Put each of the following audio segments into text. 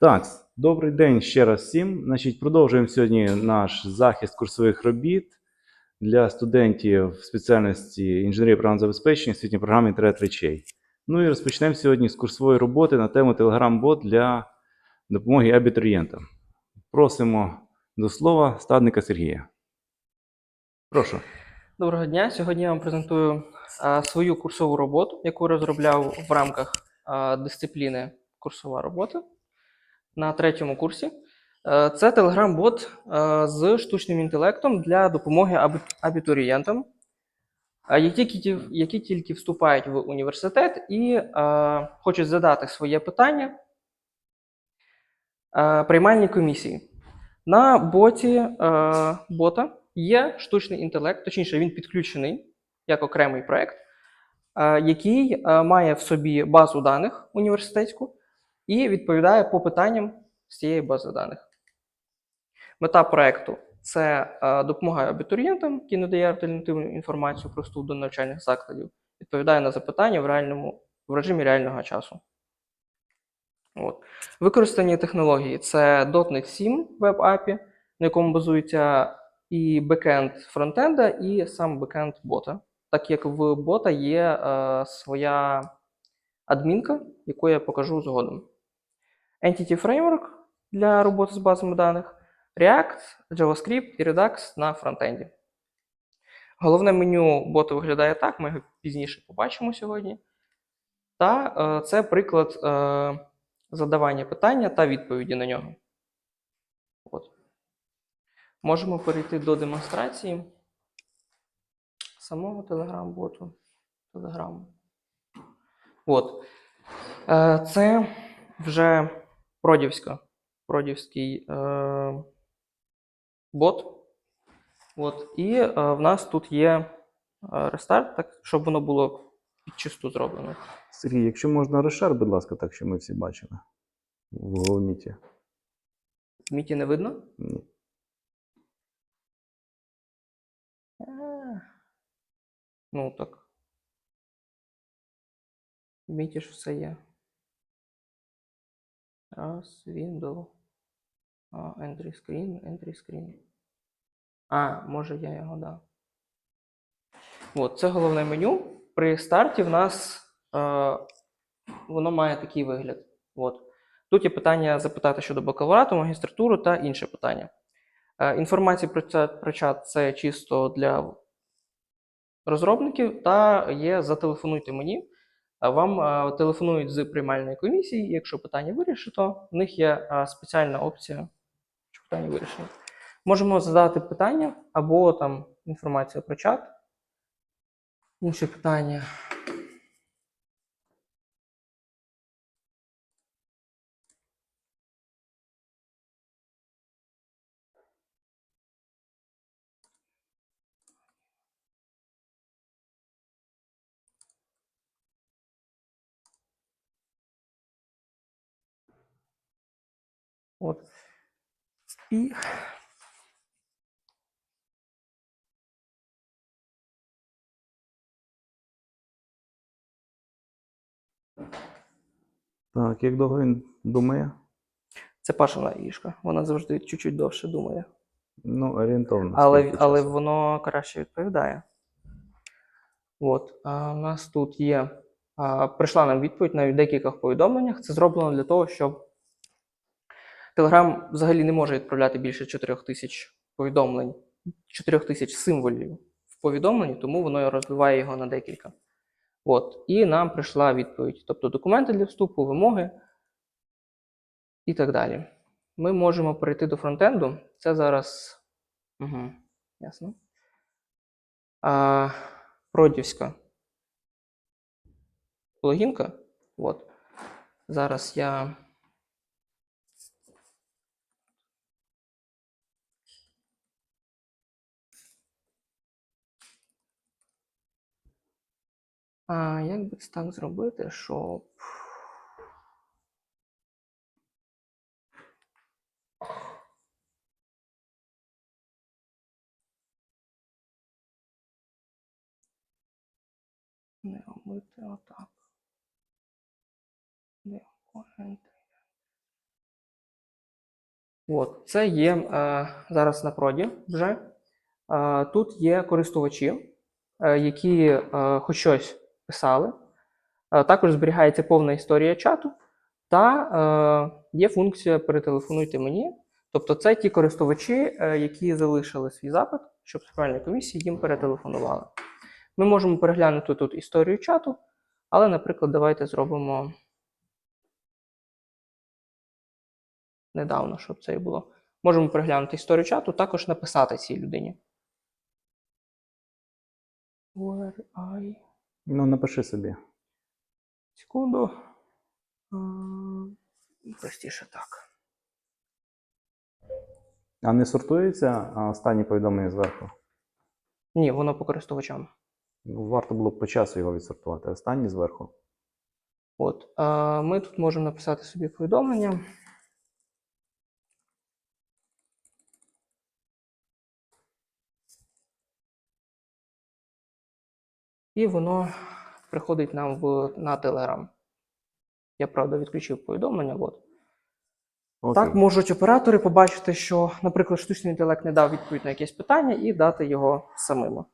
Так, добрий день ще раз всім. Значить, продовжуємо сьогодні наш захист курсових робіт для студентів спеціальності інженерії програмного забезпечення освітньої програми інтернет речей. Ну і розпочнемо сьогодні з курсової роботи на тему Telegram-бот для допомоги абітурієнтам. Просимо до слова стадника Сергія. Прошу. Доброго дня. Сьогодні я вам презентую а, свою курсову роботу, яку розробляв в рамках а, дисципліни курсова робота на третьому курсі. Е, Це Telegram-бот е, з штучним інтелектом для допомоги абітурієнтам, е, які, тільки вступають в університет і хочуть задати своє питання приймальній комісії. На боті бота є штучний інтелект, точніше, він підключений як окремий проект, який має в собі базу даних університетську і відповідає по питанням з цієї бази даних. Мета проекту це е, допомагає абітурієнтам, які надає альтернативну інформацію про вступ до навчальних закладів, відповідає на запитання в, реальному, в режимі реального часу. От. Використані технології це .NET 7 Web API, на якому базується і бекенд фронтенда, і сам бекенд бота. Так як в бота є е, своя адмінка, яку я покажу згодом. Entity Framework для роботи з базами даних, React, JavaScript і Redux на фронтенді. Головне меню бота виглядає так, ми його пізніше побачимо сьогодні. Та е, це приклад е, задавання питання та відповіді на нього. От. Можемо перейти до демонстрації самого Telegram-боту. Telegram. От. Е, Це вже продівська, продівський е, бот. От. І е, в нас тут є е, рестарт, так, щоб воно було підчисту зроблено. Сергій, якщо можна решар, будь ласка, так, щоб ми всі бачили. В Meet. В міті не видно? Ні. Ну так. В міті ж все є. Раз, Window. Entry Screen, Entry Screen. А, може я його дав. От, це головне меню. При старті в нас е, воно має такий вигляд. От. Тут є питання запитати щодо бакалаврату, магістратуру та інше питання. Е, Інформація про, це, про чат це чисто для розробників, та є зателефонуйте мені. Вам телефонують з приймальної комісії. Якщо питання вирішено, в них є спеціальна опція, що питання вирішено. Можемо задати питання або там інформацію про чат. Інше питання. От. І Так, як довго він думає? це пашина ішка. Вона завжди чуть-чуть довше думає. Ну, орієнтовно. Але, але воно краще відповідає. От, а, у нас тут є. А, прийшла нам відповідь на декількох повідомленнях. Це зроблено для того, щоб Telegram взагалі не може відправляти більше 4000 повідомлень, 4000 символів в повідомленні, тому воно розбиває його на декілька. От, і нам прийшла відповідь. Тобто документи для вступу, вимоги і так далі. Ми можемо перейти до фронтенду. Це зараз. Угу, ясно. А, Продівська логінка. От. Зараз я. А, як би це так зробити, щоб. Не робити отак. Не. От, це є е, зараз на проді вже. Е, тут є користувачі, е, які е, хоч щось писали. Е, також зберігається повна історія чату, та е, є функція перетелефонуйте мені. Тобто, це ті користувачі, е, які залишили свій запит, щоб спеціальної комісії їм перетелефонували. Ми можемо переглянути тут історію чату, але, наприклад, давайте зробимо недавно, щоб це і було. Можемо переглянути історію чату, також написати цій людині. Where I... Ну, напиши собі. Секунду. Простіше так. А не сортується останні повідомлення зверху? Ні, воно по користувачам. Ну, варто було б по часу його відсортувати. Останні зверху. От. Ми тут можемо написати собі повідомлення. І воно приходить нам в, на Telegram. Я, правда, відключив повідомлення. От. Окей. Так можуть оператори побачити, що, наприклад, штучний інтелект не дав відповідь на якесь питання і дати його самим.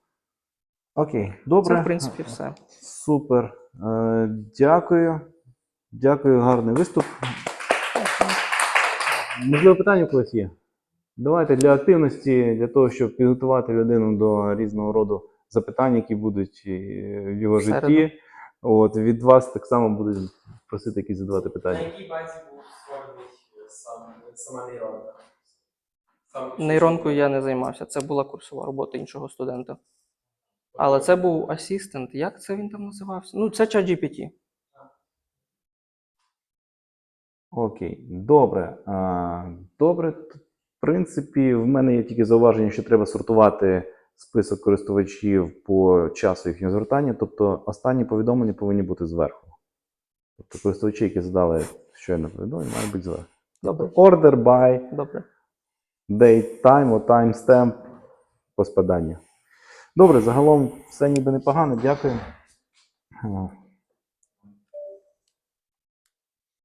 Окей. Добре. Це, в принципі, все. Супер. Е, дякую. Дякую, гарний виступ. Можливо, питання у когось є? Давайте для активності, для того, щоб підготувати людину до різного роду запитань, які будуть е, в його Всередину. житті. От, від вас так само будуть просити якісь задавати На питання. якій базі був створений сам, сама нейронка? Сам Нейронкою я не займався. Це була курсова робота іншого студента. Але це був асістент. Як це він там називався? Ну, це ChatGPT. Окей, добре. Добре. В принципі, в мене є тільки зауваження, що треба сортувати список користувачів по часу їхнього звертання. Тобто останні повідомлення повинні бути зверху. Тобто користувачі, які задали щойно повідомлення, мають бути зверху. Добре. Order by, Добре. date, time, timestamp по спаданню. Добре, загалом все ніби непогано, дякую.